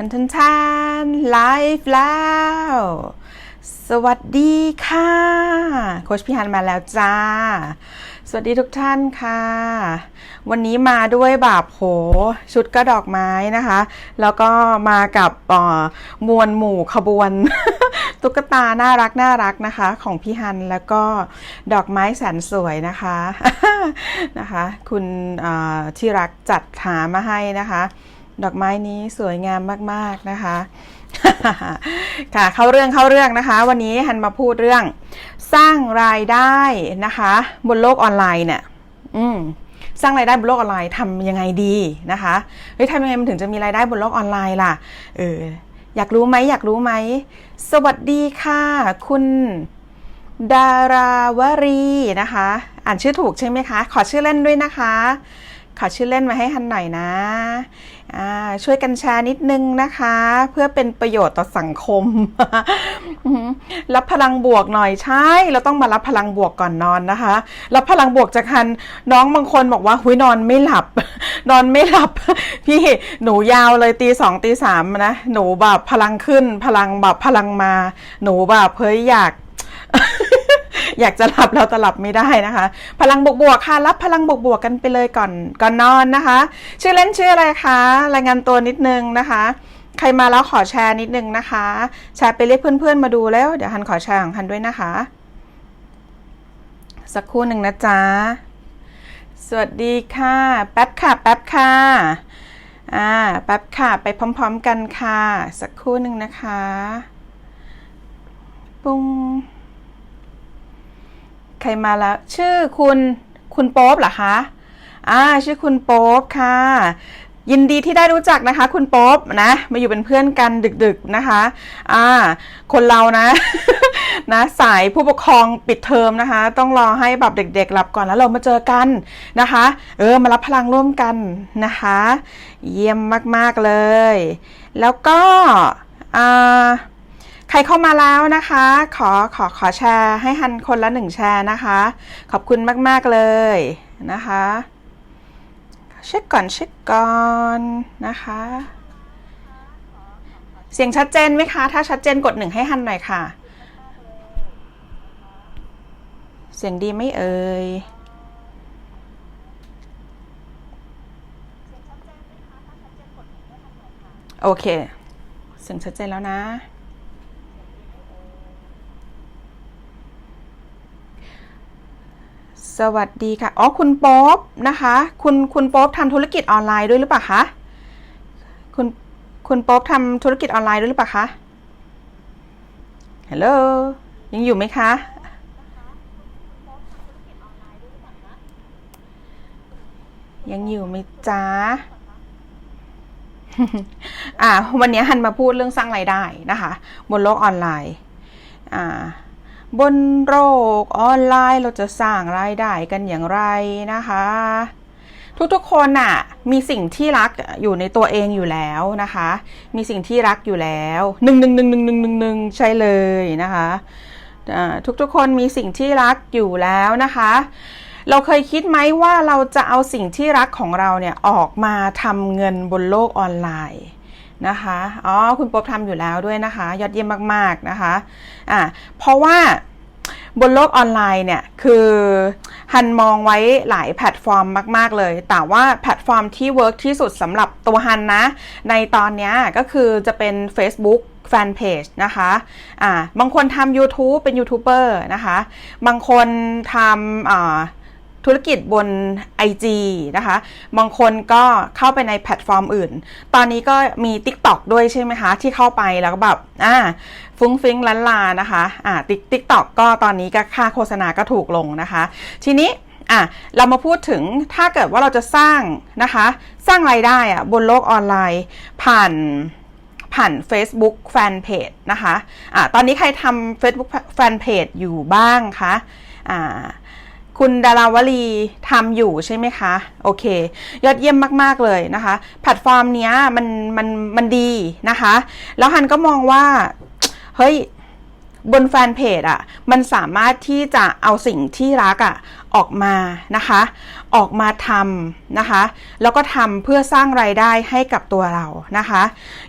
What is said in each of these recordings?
ทันทันทันไลฟ์แล้ว สวัสดีค่ะ โคชพี่ฮันมาแล้วจ้า สวัสดีทุกท่านค่ะ วันนี้มาด้วยแบบโห ชุดกระดอกไม้นะคะ แล้วก็มากับมวลหมู่ขบวนตุ๊กตาน่ารักน่ารักนะคะ ของพี่ฮันแล้วก็ดอกไม้แสนสวยนะคะนะคะ คุณที่รักจัดหามาให้นะคะ ดอกไม้นี้สวยงามมากๆนะคะ ค่ะเข้าเรื่องเข้าเรื่องนะคะ วันนี้ฮันมาพูดเรื่อง สร้างรายได้นะคะ บนโลกออนไลน์เนี่ยอืมสร้างรายได้บนโลกออนไลน์ทำยังไงดีนะคะเฮ้ยทำยังไงมันถึงจะมีรายได้บนโลกออนไลน์ล่ะเอออยากรู้ไหมอยากรู้ไหม สวัสดีค่ะ คุณดาราวรีนะคะ อ่านชื่อถูกใช่ไหมคะ ขอชื่อเล่นด้วยนะคะ ขอชื่อเล่นมาให้ฮันหน่อยนะช่วยกันแชร์นิดนึงนะคะ เพื่อเป็นประโยชน์ต่อสังคม รับพลังบวกหน่อยใช่ เราต้องมารับพลังบวกก่อนนอนนะคะ รับพลังบวกจากฮันน้องบางคนบอกว่าหุยนอนไม่หลับ นอนไม่หลับ พี่หนูยาวเลยตีสองตีสามนะ หนูแบบพลังขึ้น พลังแบบพลังมา หนูแบบเฮ้ยอยาก อยากจะหลับแล้วแต่หลับไม่ได้นะคะ พลังบวกๆค่ะ รับพลังบวกๆกันไปเลยก่อนก่อนนอนนะคะ ชื่อเล่นชื่ออะไรคะ รายงานตัวนิดนึงนะคะใครมาแล้วขอแชร์นิดนึงนะคะ แชร์ไปเรียกเพื่อนๆมาดูแล้ว เดี๋ยวฮันขอแชร์ของฮันด้วยนะคะ สักครู่หนึ่งนะจ๊ะ สวัสดีค่ะ แป๊บค่ะ แป๊บค่ะ อ่า แป๊บค่ะ ไปพร้อมๆกันค่ะ สักครู่หนึ่งนะคะ ปุ้ง ใครมาแล้ว ชื่อคุณคุณโป๊ปเหรอคะอ่าชื่อคุณโป๊ปค่ะ ยินดีที่ได้รู้จักนะคะ คุณโป๊ปนะ มาอยู่เป็นเพื่อนกันดึกๆนะคะอ่าคนเรานะ นะสายผู้ปกครองปิดเทอมนะคะ ต้องรอให้แบบเด็กๆหลับก่อนแล้วเรามาเจอกันนะคะ เออมารับพลังร่วมกันนะคะ เยี่ยมมากๆเลย แล้วก็อ่า ใครเข้ามาแล้วนะคะ ขอขอขอแชร์ให้ฮันคนละหนึ่งแชร์นะคะ ขอบคุณมาก ๆ เลยนะคะเช็คก่อนเช็คก่อนนะคะ เสียงชัดเจนไหมคะ ถ้าชัดเจนกดหนึ่งให้ฮันหน่อยค่ะ เสียงดีไม่เอ่ยโอเค เสียงชัดเจนแล้วนะ สวัสดีค่ะ อ๋อ คุณโป๊ปนะคะ คุณ คุณโป๊ปทำธุรกิจออนไลน์ด้วยหรือเปล่าคะ คุณ คุณโป๊ปทำธุรกิจออนไลน์ด้วยหรือเปล่าคะ ฮัลโหล ยังอยู่ไหมคะ ยังอยู่ไหมจ๊ะอ่า วันนี้ฮันมาพูดเรื่องสร้างรายได้นะคะ บนโลกออนไลน์ อ่า บนโลกออนไลน์เราจะสร้างรายได้กันอย่างไรนะคะ ทุกๆคนน่ะมีสิ่งที่รักอยู่ในตัวเองอยู่แล้วนะคะ มีสิ่งที่รักอยู่แล้วหนึ่งหนึ่งหนึ่งหนึ่งหนึ่งหนึ่งหนึ่งใช่เลยนะคะทุกๆคนมีสิ่งที่รักอยู่แล้วนะคะ เราเคยคิดไหมว่าเราจะเอาสิ่งที่รักของเราเนี่ยออกมาทำเงินบนโลกออนไลน์ นะคะอ๋อคุณป๊อบทำอยู่แล้วด้วยนะคะ ยอดเยี่ยมมากๆนะคะอ่าเพราะว่าบนโลกออนไลน์เนี่ย คือฮันมองไว้หลายแพลตฟอร์มมาก ๆ เลย แต่ว่าแพลตฟอร์มที่เวิร์กที่สุดสำหรับตัวฮันนะ ในตอนนี้ก็คือจะเป็น Facebook แฟนเพจนะคะ อ่า บางคนทำ YouTube เป็นยูทูบเบอร์นะคะ บางคนทำอ่า ธุรกิจบน IG นะคะ บางคนก็เข้าไปในแพลตฟอร์มอื่น ตอนนี้ก็มี TikTok ด้วยใช่ไหมคะ ที่เข้าไปแล้วก็แบบอ่าฟุ้งฟิ้งลันลานะคะอ่าติ๊กติ๊กตอกก็ตอนนี้ก็ค่าโฆษณาก็ถูกลงนะคะ ทีนี้อะเรามาพูดถึงถ้าเกิดว่าเราจะสร้างนะคะ สร้างรายได้อะบนโลกออนไลน์ ผ่านผ่าน Facebook Fanpage นะคะอ่าตอนนี้ใครทำ Facebook Fanpage อยู่บ้างคะอ่า คุณดาราวลีทำอยู่ใช่ไหมคะ โอเค ยอดเยี่ยมมาก ๆ เลยนะคะ แพลตฟอร์มเนี้ยมันมันมันดีนะคะ แล้วฮันก็มองว่า เฮ้ย บนแฟนเพจอะมันสามารถที่จะเอาสิ่งที่รักอะออกมานะคะ ออกมาทำนะคะ แล้วก็ทำเพื่อสร้างรายได้ให้กับตัวเรานะคะ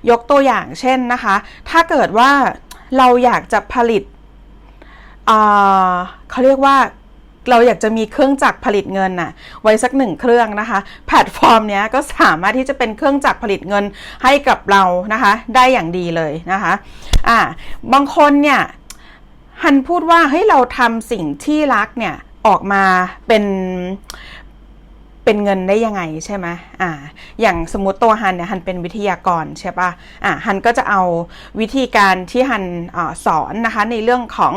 ยกตัวอย่างเช่นนะคะ ถ้าเกิดว่าเราอยากจะผลิตเเขาเรียกว่า เราอยากจะมีเครื่องจักรผลิตเงินน่ะไว้สักหนึ่งเครื่องนะคะ แพลตฟอร์มเนี้ยก็สามารถที่จะเป็นเครื่องจักรผลิตเงินให้กับเรานะคะ ได้อย่างดีเลยนะคะอ่าบางคนเนี่ยฮันพูดว่าเฮ้ยเราทำสิ่งที่รักเนี่ยออกมาเป็น เป็นเงินได้ยังไงใช่ไหมอ่า อย่างสมมติตัวฮันเนี่ยฮันเป็นวิทยากรใช่ปะอ่าฮันก็จะเอาวิธีการที่ฮันอสอนนะคะในเรื่องของ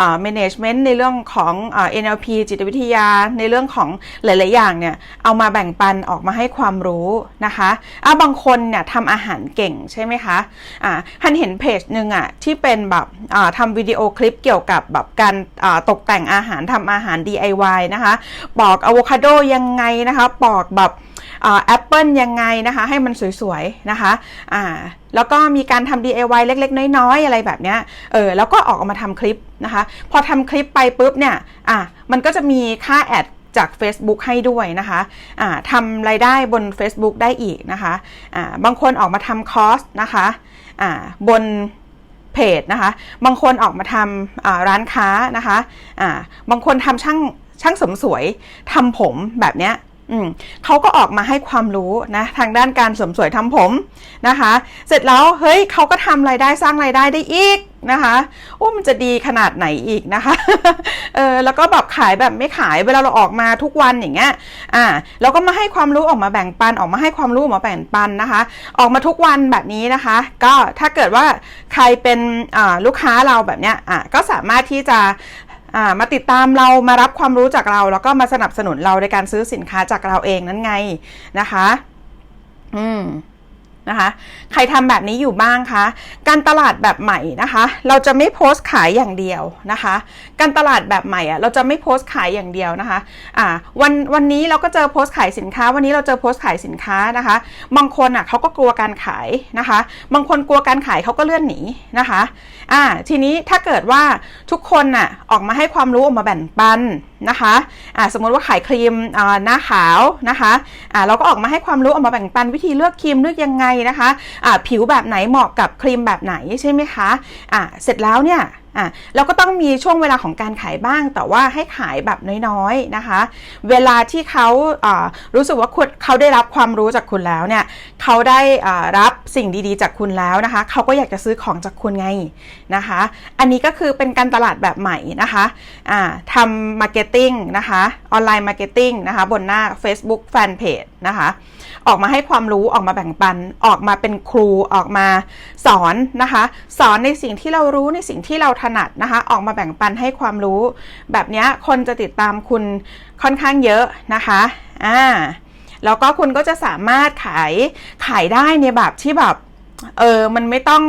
อ่า management ในเรื่องของอ่า NLP จิตวิทยาในเรื่องของหลาย ๆ อย่างเนี่ยเอามาแบ่งปันออกมาให้ความรู้นะคะอ่าบางคนเนี่ยทำอาหารเก่งใช่ไหมคะอ่าฮันเห็นเพจหนึ่งอะที่เป็นแบบอ่าทำวิดีโอคลิปเกี่ยวกับแบบการอ่าตกแต่งอาหารทำอาหาร DIY นะคะปอกอะโวคาโดยังไงนะนะคะ ปอกแบบแอปเปิลยังไงนะคะ ให้มันสวยๆนะคะอ่าแล้วก็มีการทำ DIY เล็กๆ น้อยๆ อะไรแบบเนี้ยเออแล้วก็ออกมาทำคลิปนะคะ พอทำคลิปไปปุ๊บเนี่ยอะมันก็จะมีค่าแอดจาก Facebook ให้ด้วยนะคะะทำรายได้บน Facebook ได้อีกนะคะะบางคนออกมาทำคอร์สนะคะะบนเพจนะคะ บางคนออกมาทำร้านค้านะคะะบางคนทำช่างช่างเสริมสวยทำผมแบบเนี้ย เขาก็ออกมาให้ความรู้นะทางด้านการเสริมสวยทำผมนะคะ เสร็จแล้วเฮ้ยเขาก็ทำรายได้สร้างรายได้ได้อีกนะคะโอ้มันจะดีขนาดไหนอีกนะคะเออแล้วก็แบบขายแบบไม่ขายเวลาเราออกมาทุกวันอย่างเงี้ยอ่าเราก็มาให้ความรู้ออกมาแบ่งปันออกมาให้ความรู้ออกมาแบ่งปันนะคะ ออกมาทุกวันแบบนี้นะคะ ก็ถ้าเกิดว่าใครเป็นลูกค้าเราแบบเนี้ยอ่าก็สามารถที่จะ มาติดตามเรามารับความรู้จากเรา แล้วก็มาสนับสนุนเราในการซื้อสินค้าจากเราเองนั่นไงนะคะ อืม นะคะ ใครทำแบบนี้อยู่บ้างคะ การตลาดแบบใหม่นะคะ เราจะไม่โพสต์ขายอย่างเดียวนะคะ การตลาดแบบใหม่อะเราจะไม่โพสต์ขายอย่างเดียวนะคะอ่าวันวันนี้เราก็เจอโพสต์ขายสินค้า วันนี้เราเจอโพสต์ขายสินค้านะคะ บางคนอะเขาก็กลัวการขายนะคะ บางคนกลัวการขายเขาก็เลื่อนหนีนะคะอ่าทีนี้ถ้าเกิดว่าทุกคนน่ะออกมาให้ความรู้ออกมาแบ่งปัน นะคะอ่าสมมติว่าขายครีมหน้าขาวนะคะอ่าเราก็ออกมาให้ความรู้ออกมาแบ่งปันวิธีเลือกครีมเลือกยังไงนะคะอ่าผิวแบบไหนเหมาะกับครีมแบบไหนใช่ไหมคะอ่าเสร็จแล้วเนี่ย อะเราก็ต้องมีช่วงเวลาของการขายบ้าง แต่ว่าให้ขายแบบน้อยๆนะคะ เวลาที่เขาารู้สึกว่าเขาได้รับความรู้จากคุณแล้วเนี่ยเขาได้รับสิ่งดีๆจากคุณแล้วนะคะเขาก็อยากจะซื้อของจากคุณไงนะคะ อันนี้ก็คือเป็นการตลาดแบบใหม่นะคะะทำมาร์เก็ตติ้งนะคะออนไลน์มาร์เก็ตติ้งนะคะบนหน้า Facebook Fanpage นะคะออกมาให้ความรู้ออกมาแบ่งปัน ออกมาเป็นครูออกมาสอนนะคะ สอนในสิ่งที่เรารู้ในสิ่งที่เราถนัดนะคะ ออกมาแบ่งปันให้ความรู้ แบบนี้คนจะติดตามคุณค่อนข้างเยอะนะคะอ่าแล้วก็คุณก็จะสามารถขายขายได้ในแบบที่แบบเออ มันไม่ต้อง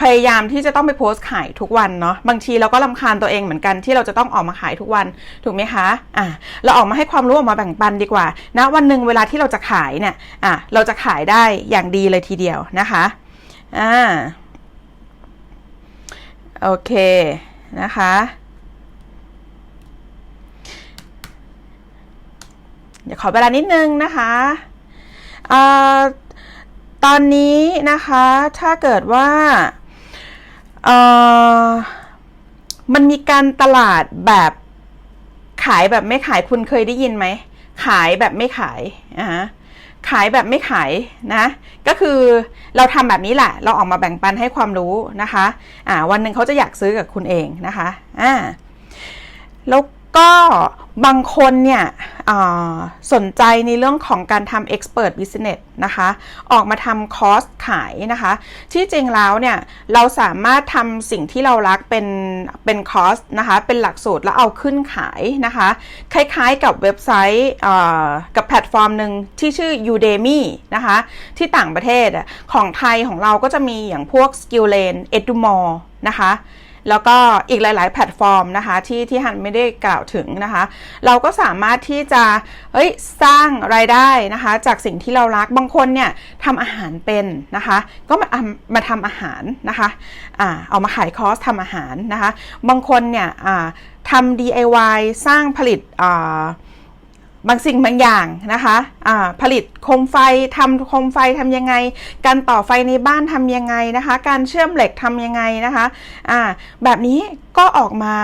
พยายามที่จะต้องไปโพสต์ขายทุกวันเนาะ บางทีเราก็ลำคาญตัวเองเหมือนกันที่เราจะต้องออกมาขายทุกวัน ถูกไหมคะ อะ เราออกมาให้ความรู้ออกมาแบ่งปันดีกว่า นะวันหนึ่งเวลาที่เราจะขายเนี่ย อะ เราจะขายได้อย่างดีเลยทีเดียวนะคะ อ่า โอเค นะคะ เดี๋ยวขอเวลานิดนึงนะคะอตอนนี้นะคะถ้าเกิดว่ามันมีการตลาดแบบขายแบบไม่ขายคุณเคยได้ยินไหม ขายแบบไม่ขายอ่า ขายแบบไม่ขายนะ ก็คือเราทำแบบนี้แหละ เราออกมาแบ่งปันให้ความรู้นะคะ อ่า วันหนึ่งเขาจะอยากซื้อกับคุณเองนะคะ อ่า แล้ว ก็บางคนเนี่ยสนใจในเรื่องของการทำ expert business นะคะ ออกมาทำคอร์สขายนะคะ ที่จริงแล้วเนี่ยเราสามารถทำสิ่งที่เรารักเป็นเป็นคอร์สนะคะ เป็นหลักสูตรแล้วเอาขึ้นขายนะคะ คล้ายๆกับเว็บไซต์กับแพลตฟอร์มหนึ่งที่ชื่อ Udemy นะคะ ที่ต่างประเทศของไทยของเราก็จะมีอย่างพวก Skillane Edumore นะคะ แล้วก็อีกหลาย ๆ แพลตฟอร์มนะคะที่ที่ฮันไม่ได้กล่าวถึงนะคะ เราก็สามารถที่จะเฮ้ยสร้างรายได้นะคะ จากสิ่งที่เรารักบางคนเนี่ยทำอาหารเป็นนะคะ ก็มามาทำอาหารนะคะอ่าเอามาขายคอร์สทำอาหารนะคะ บางคนเนี่ยอ่าทำ DIY สร้างผลิตอ่า บางสิ่งบางอย่างนะคะะผลิตโคมไฟทำโคมไฟทำยังไง การต่อไฟในบ้านทำยังไงนะคะ การเชื่อมเหล็กทำยังไงนะคะะแบบนี้ก็ออกมา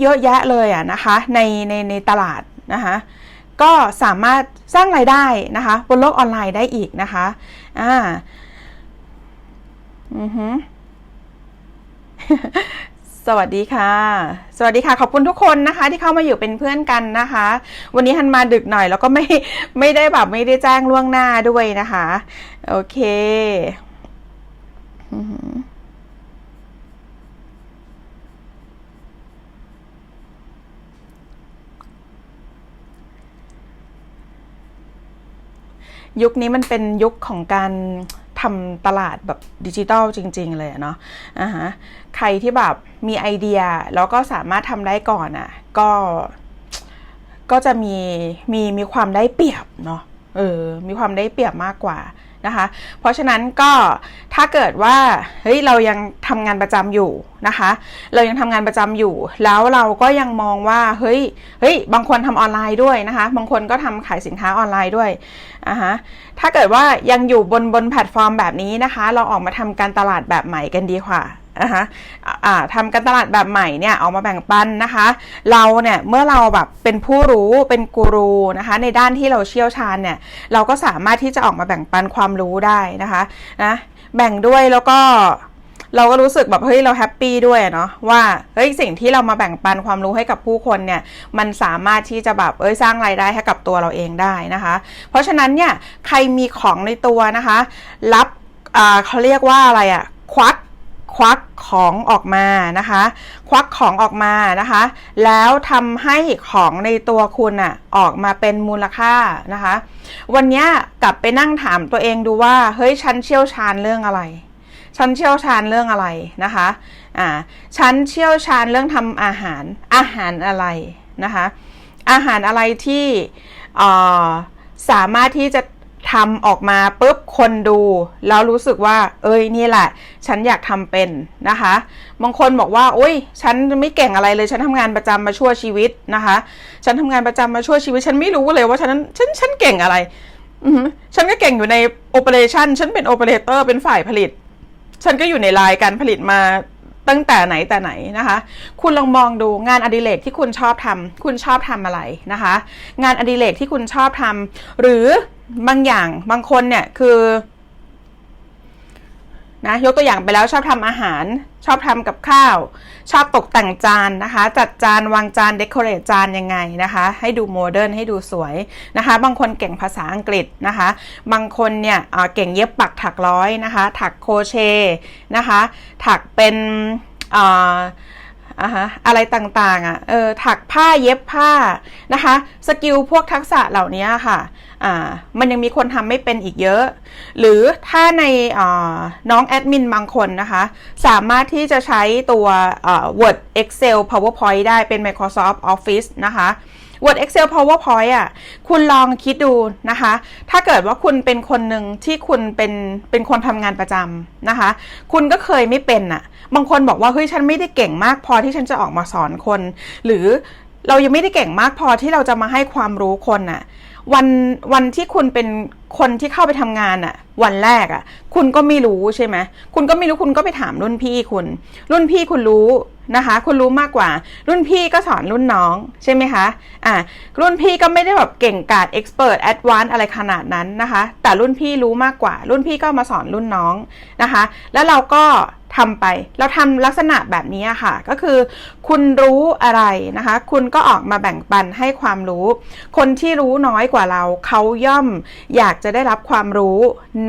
เยอะแยะเลยอะนะคะในในในตลาดนะคะก็สามารถสร้างรายได้นะคะบนโลกออนไลน์ได้อีกนะคะอ่าอือฮึ สวัสดีค่ะ สวัสดีค่ะ ขอบคุณทุกคนนะคะ ที่เข้ามาอยู่เป็นเพื่อนกันนะคะ วันนี้ฮันมาดึกหน่อยแล้วก็ไม่ไม่ได้แบบไม่ได้แจ้งล่วงหน้าด้วยนะคะ โอเคยุคนี้มันเป็นยุคของการ ทำตลาดแบบดิจิตอลจริง ๆ เลยเนาะอ่าฮะใครที่แบบมีไอเดียแล้วก็สามารถทำได้ก่อนอะ่ะ ก็ก็จะมีมีมีความได้เปรียบเนาะเออมีความได้เปรียบมากกว่า นะคะ เพราะฉะนั้นก็ถ้าเกิดว่าเฮ้ยเรายังทำงานประจำอยู่นะคะ เรายังทำงานประจำอยู่ แล้วเราก็ยังมองว่าเฮ้ยเฮ้ยบางคนทำออนไลน์ด้วยนะคะ บางคนก็ทำขายสินค้าออนไลน์ด้วยอะฮะถ้าเกิดว่ายังอยู่บนบนแพลตฟอร์มแบบนี้นะคะ เราออกมาทำการตลาดแบบใหม่กันดีกว่า นะคะะทำการตลาดแบบใหม่เนี่ยออกมาแบ่งปันนะคะ เราเนี่ยเมื่อเราแบบเป็นผู้รู้เป็นกูรูนะคะในด้านที่เราเชี่ยวชาญเนี่ยเราก็สามารถที่จะออกมาแบ่งปันความรู้ได้นะคะนะแบ่งด้วยแล้วก็เราก็รู้สึกแบบเฮ้ยเราแฮปปี้ด้วยเนาะว่าเฮ้ยสิ่งที่เรามาแบ่งปันความรู้ให้กับผู้คนเนี่ยมันสามารถที่จะแบบเอ้ยสร้างรายได้ให้กับตัวเราเองได้นะคะ เพราะฉะนั้นเนี่ยใครมีของในตัวนะคะ รับเขาเรียกว่าอะไรอะควัก ควักของออกมานะคะ ควักของออกมานะคะ แล้วทำให้ของในตัวคุณอะออกมาเป็นมูลค่านะคะ วันนี้กลับไปนั่งถามตัวเองดูว่า เฮ้ยฉันเชี่ยวชาญเรื่องอะไรฉันเชี่ยวชาญเรื่องอะไรนะคะ อ่า ฉันเชี่ยวชาญเรื่องทำอาหาร อาหารอะไรนะคะ อาหารอะไรที่สามารถที่จะ ทำออกมาปุ๊บคนดู แล้วรู้สึกว่า เอ้ยนี่แหละ ฉันอยากทำเป็นนะคะ บางคนบอกว่าโอ้ยฉันไม่เก่งอะไรเลย ฉันทำงานประจำมาชั่วชีวิตนะคะ ฉันทำงานประจำมาชั่วชีวิต ฉันไม่รู้เลยว่าฉันฉันฉันเก่งอะไรฉันก็เก่งอยู่ในโอเปอเรชันฉันเป็นโอเปอเรเตอร์เป็นฝ่ายผลิต ฉันก็อยู่ในลายการผลิตมาตั้งแต่ไหนแต่ไหนนะคะ คุณลองมองดูงานอดิเรกที่คุณชอบทำคุณชอบทำอะไรนะคะ งานอดิเรกที่คุณชอบทำหรือ บางอย่างบางคนเนี่ยคือนะยกตัวอย่างไปแล้วชอบทำอาหาร ชอบทำกับข้าว ชอบตกแต่งจานนะคะ จัดจานวางจานเดคอเรทจานยังไงนะคะ ให้ดูโมเดิร์นให้ดูสวยนะคะ บางคนเก่งภาษาอังกฤษนะคะ บางคนเนี่ยเก่งเย็บปักถักร้อยนะคะ ถักโคเชนะคะ ถักเป็นอะฮะอะไรต่างๆอะเออถักผ้าเย็บผ้านะคะสกิลพวกทักษะเหล่านี้ค่ะอ่ามันยังมีคนทำไม่เป็นอีกเยอะ หรือถ้าในน้องแอดมินบางคนนะคะ สามารถที่จะใช้ตัว Word Excel PowerPoint ได้เป็น Microsoft Office นะคะ Word Excel PowerPoint อะ คุณลองคิดดูนะคะ ถ้าเกิดว่าคุณเป็นคนหนึ่งที่คุณเป็นเป็นคนทำงานประจำนะคะ คุณก็เคยไม่เป็นอะ บางคนบอกว่าเฮ้ยฉันไม่ได้เก่งมากพอที่ฉันจะออกมาสอนคน หรือเรายังไม่ได้เก่งมากพอที่เราจะมาให้ความรู้คนอะวันวันที่คุณเป็น คนที่เข้าไปทำงานอะวันแรกอะคุณก็ไม่รู้ใช่ไหมคุณก็ไม่รู้คุณก็ไปถามรุ่นพี่คุณ รุ่นพี่คุณรู้นะคะ คุณรู้มากกว่า รุ่นพี่ก็สอนรุ่นน้องใช่ไหมคะอ่ารุ่นพี่ก็ไม่ได้แบบเก่งกาจเอ็กซ์เพรสแอดวานซ์อะไรขนาดนั้นนะคะ แต่รุ่นพี่รู้มากกว่า รุ่นพี่ก็มาสอนรุ่นน้องนะคะ แล้วเราก็ทำไป เราทำลักษณะแบบนี้ค่ะ ก็คือ คุณรู้อะไรนะคะ คุณก็ออกมาแบ่งปันให้ความรู้ คนที่รู้น้อยกว่าเรา เขาย่อมอยากจะได้รับความรู้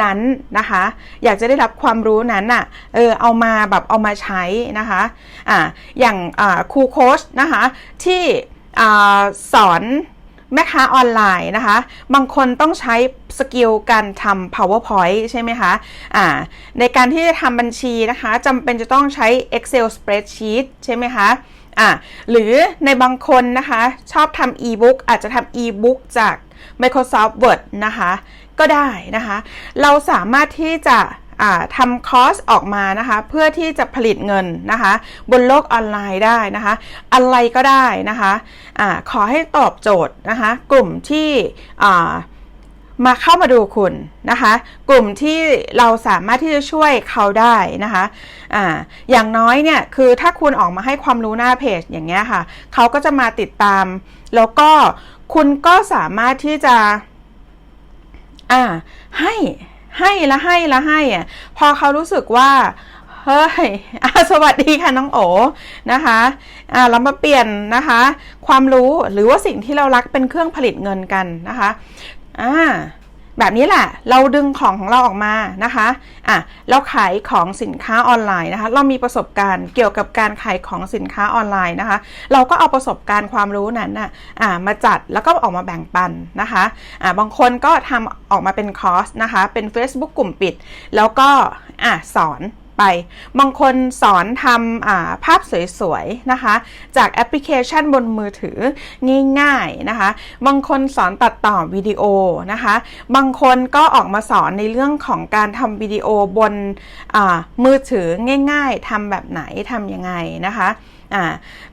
นั้นนะคะ อยากจะได้รับความรู้นั้นอะเออเอามาแบบเอามาใช้นะคะอ่าอย่างอ่าครูโค้ชนะคะที่อ่าสอนแม่ค้าออนไลน์นะคะ บางคนต้องใช้สกิลการทำ powerpoint ใช่ไหมคะอ่าในการที่จะทำบัญชีนะคะจำเป็นจะต้องใช้ excel spreadsheet ใช่ไหมคะอ่าหรือในบางคนนะคะ ชอบทำ e-book อาจจะทำ e-book จาก Microsoft Word นะคะ ก็ได้นะคะ เราสามารถที่จะทำคอร์สออกมานะคะ เพื่อที่จะผลิตเงินนะคะ บนโลกออนไลน์ได้นะคะ อะไรก็ได้นะคะอะขอให้ตอบโจทย์นะคะ กลุ่มที่มาเข้ามาดูคุณนะคะ กลุ่มที่เราสามารถที่จะช่วยเขาได้นะคะ อ่าอย่างน้อยเนี่ยคือถ้าคุณออกมาให้ความรู้หน้าเพจอย่างเงี้ยค่ะเขาก็จะมาติดตาม แล้วก็คุณก็สามารถที่จะอ่าให้ให้ละให้ละให้อะพอเขารู้สึกว่าเฮ้ยสวัสดีค่ะน้องโอนะคะอ่าเรามาเปลี่ยนนะคะ ความรู้หรือว่าสิ่งที่เรารักเป็นเครื่องผลิตเงินกันนะคะอ่า แบบนี้แหละ เราดึงของของเราออกมานะคะอะเราขายของสินค้าออนไลน์นะคะ เรามีประสบการณ์เกี่ยวกับการขายของสินค้าออนไลน์นะคะ เราก็เอาประสบการณ์ความรู้นั้นนะอะมาจัดแล้วก็ออกมาแบ่งปันนะคะอะบางคนก็ทำออกมาเป็นคอร์สนะคะ เป็น Facebook กลุ่มปิด แล้วก็อะสอน ไป บางคนสอนทำภาพสวยๆนะคะ จากแอปพลิเคชันบนมือถือง่ายๆนะคะ บางคนสอนตัดต่อวิดีโอนะคะ บางคนก็ออกมาสอนในเรื่องของการทำวิดีโอบนมือถือง่าย ๆทำแบบไหนทำยังไงนะคะ อ่า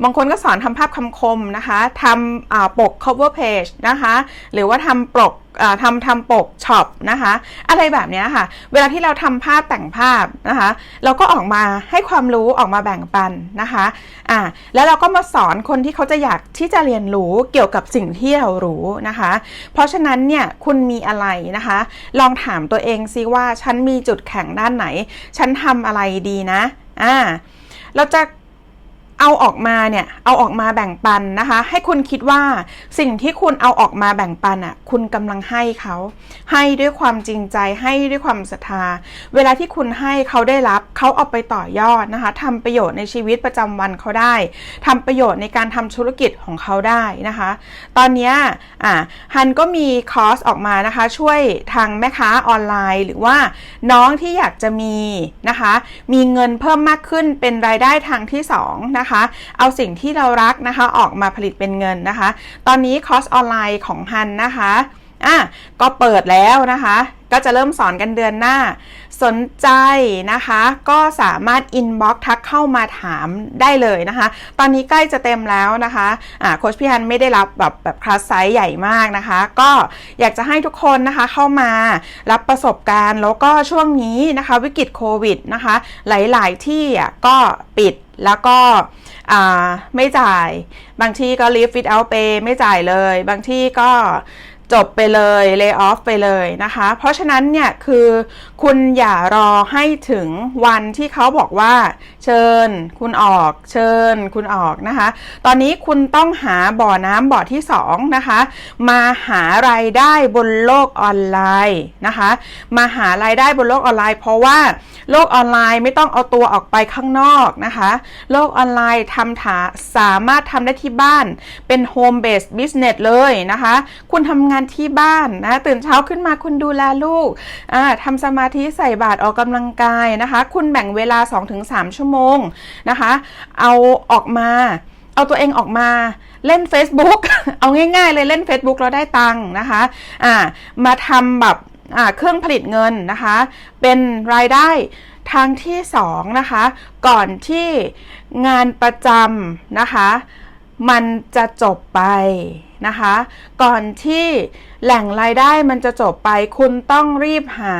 บางคนก็สอนทำภาพคำคมนะคะทำปก cover page นะคะ หรือว่าทำปกทำทำปกช็อปนะคะ อะไรแบบนี้ค่ะ เวลาที่เราทำภาพแต่งภาพนะคะ เราก็ออกมาให้ความรู้ออกมาแบ่งปันนะคะอ่าแล้วเราก็มาสอนคนที่เขาจะอยากที่จะเรียนรู้เกี่ยวกับสิ่งที่เรารู้นะคะ เพราะฉะนั้นเนี่ยคุณมีอะไรนะคะ ลองถามตัวเองซิว่าฉันมีจุดแข็งด้านไหน ฉันทำอะไรดีนะอ่าเราจะ เอาออกมาเนี่ย เอาออกมาแบ่งปันนะคะ ให้คุณคิดว่าสิ่งที่คุณเอาออกมาแบ่งปันอะ คุณกำลังให้เขา ให้ด้วยความจริงใจ ให้ด้วยความศรัทธา เวลาที่คุณให้เขาได้รับ เขาเอาไปต่อยอดนะคะทำประโยชน์ในชีวิตประจำวันเขาได้ทำประโยชน์ในการทำธุรกิจของเขาได้นะคะ ตอนนี้อ่าฮันก็มีคอร์สออกมานะคะ ช่วยทางแม่ค้าออนไลน์ หรือว่าน้องที่อยากจะมีนะคะ มีเงินเพิ่มมากขึ้นเป็นรายได้ทางที่2นะคะคะ เอาสิ่งที่เรารักนะคะออกมาผลิตเป็นเงินนะคะ ตอนนี้คอร์สออนไลน์ของฮันนะคะอะก็เปิดแล้วนะคะ ก็จะเริ่มสอนกันเดือนหน้า สนใจนะคะ ก็สามารถอินบ็อกทักเข้ามาถามได้เลยนะคะ ตอนนี้ใกล้จะเต็มแล้วนะคะอ่าโคชพี่ฮันไม่ได้รับแบบแบบคลาสไซส์ใหญ่มากนะคะ ก็อยากจะให้ทุกคนนะคะเข้ามารับประสบการณ์ แล้วก็ช่วงนี้นะคะ วิกฤตโควิดนะคะ หลาย ๆ ที่อะก็ปิด แล้วก็ไม่จ่าย บางที่ก็ leave without pay ไม่จ่ายเลย บางที่ก็ จบไปเลย lay off ไปเลยนะคะ เพราะฉะนั้นเนี่ยคือคุณอย่ารอให้ถึงวันที่เขาบอกว่า เชิญ คุณออก เชิญ คุณออกนะคะ ตอนนี้คุณต้องหาบ่อน้ำบ่อที่2นะคะ มาหารายได้บนโลกออนไลน์นะคะ มาหารายได้บนโลกออนไลน์ เพราะว่าโลกออนไลน์ไม่ต้องเอาตัวออกไปข้างนอกนะคะ โลกออนไลน์ทำถาสามารถทำได้ที่บ้านเป็น home based business เลยนะคะ คุณทำงานที่บ้านนะตื่นเช้าขึ้นมาคุณดูแลลูกทำสมาธิใส่บาตรออกกำลังกายนะคะ คุณแบ่งเวลา 2-3 ชั่วโมงนะคะ เอาออกมาเอาตัวเองออกมาเล่น Facebook เอาง่ายๆเลยเล่น Facebook แล้วได้ตังค์นะคะะมาทำแบบเครื่องผลิตเงินนะคะ เป็นรายได้ทางที่2นะคะ ก่อนที่งานประจำนะคะ มันจะจบไป นะคะ ก่อนที่แหล่งรายได้มันจะจบไป คุณต้องรีบหา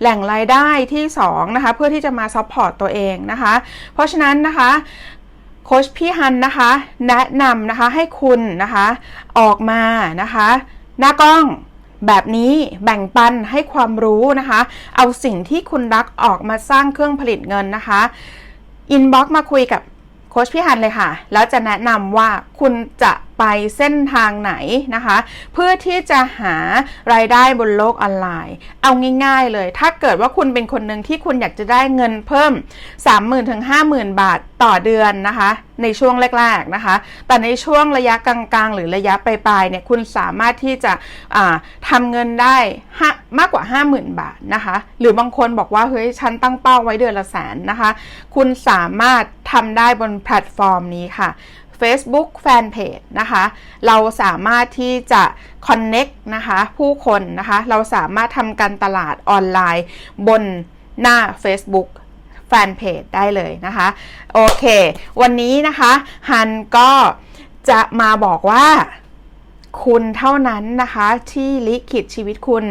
แหล่งรายได้ที่2นะคะเพื่อที่จะมาซัพพอร์ตตัวเองนะคะ เพราะฉะนั้นนะคะโค้ชพี่ฮันนะคะแนะนำนะคะให้คุณนะคะออกมานะคะหน้ากล้องแบบนี้แบ่งปันให้ความรู้นะคะ เอาสิ่งที่คุณรักออกมาสร้างเครื่องผลิตเงินนะคะอินบ็อกมาคุยกับโค้ชพี่ฮันเลยค่ะ แล้วจะแนะนำว่าคุณจะ ไปเส้นทางไหนนะคะ เพื่อที่จะหารายได้บนโลกออนไลน์ เอาง่ายๆเลย ถ้าเกิดว่าคุณเป็นคนหนึ่งที่คุณอยากจะได้เงินเพิ่ม 30,000ถึง50,000 บาทต่อเดือนนะคะ ในช่วงแรกๆนะคะ แต่ในช่วงระยะกลางๆ หรือระยะปลายๆเนี่ยคุณสามารถที่จะอ่าทำเงินได้มากกว่า 50,000 บาทนะคะ หรือบางคนบอกว่าเฮ้ยฉันตั้งเป้าไว้เดือนละแสนนะคะ คุณสามารถทำได้บนแพลตฟอร์มนี้ค่ะ Facebook Fanpage นะคะ เราสามารถที่จะ Connect นะคะผู้คนนะคะ เราสามารถทำการตลาดออนไลน์บนหน้า Facebook แฟนเพจได้เลยนะคะ โอเค วันนี้นะคะฮันก็จะมาบอกว่า คุณเท่านั้นนะคะ ที่ลิขิตชีวิตคุณ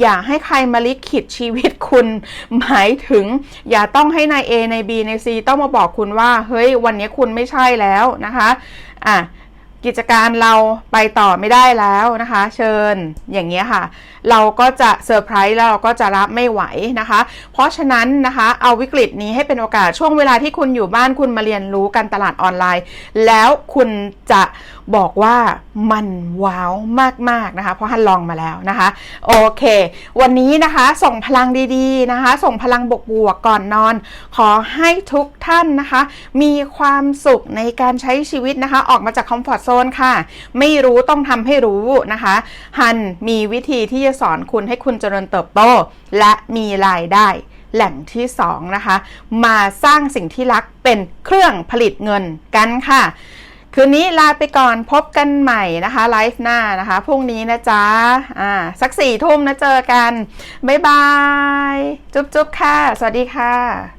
อย่าให้ใครมาลิขิตชีวิตคุณ หมายถึง อย่าต้องให้นาย A นาย B นาย C ต้องมาบอกคุณว่า เฮ้ย วันนี้คุณไม่ใช่แล้วนะคะอะกิจการเราไปต่อไม่ได้แล้วนะคะ เชิญอย่างเงี้ยค่ะ เราก็จะเซอร์ไพรส์แล้วเราก็จะรับไม่ไหวนะคะ เพราะฉะนั้นนะคะเอาวิกฤตนี้ให้เป็นโอกาสช่วงเวลาที่คุณอยู่บ้านคุณมาเรียนรู้การตลาดออนไลน์ แล้วคุณจะ บอกว่ามันว้าวมากๆนะคะ เพราะฮันลองมาแล้วนะคะ โอเค วันนี้นะคะส่งพลังดีๆนะคะ ส่งพลังบวกๆก่อนนอน ขอให้ทุกท่านนะคะ มีความสุขในการใช้ชีวิตนะคะ ออกมาจากคอมฟอร์ทโซนค่ะ ไม่รู้ต้องทำให้รู้นะคะฮันมีวิธีที่จะสอนคุณให้คุณเจริญเติบโต และมีรายได้แหล่งที่2นะคะ มาสร้างสิ่งที่รักเป็นเครื่องผลิตเงินกันค่ะ คืนนี้ลาไปก่อนพบกันใหม่นะคะไลฟ์หน้านะคะพรุ่งนี้นะจ๊ะอ่าสักสี่ทุ่มนะเจอกัน บ๊ายบาย จุ๊บจุ๊บค่ะ สวัสดีค่ะ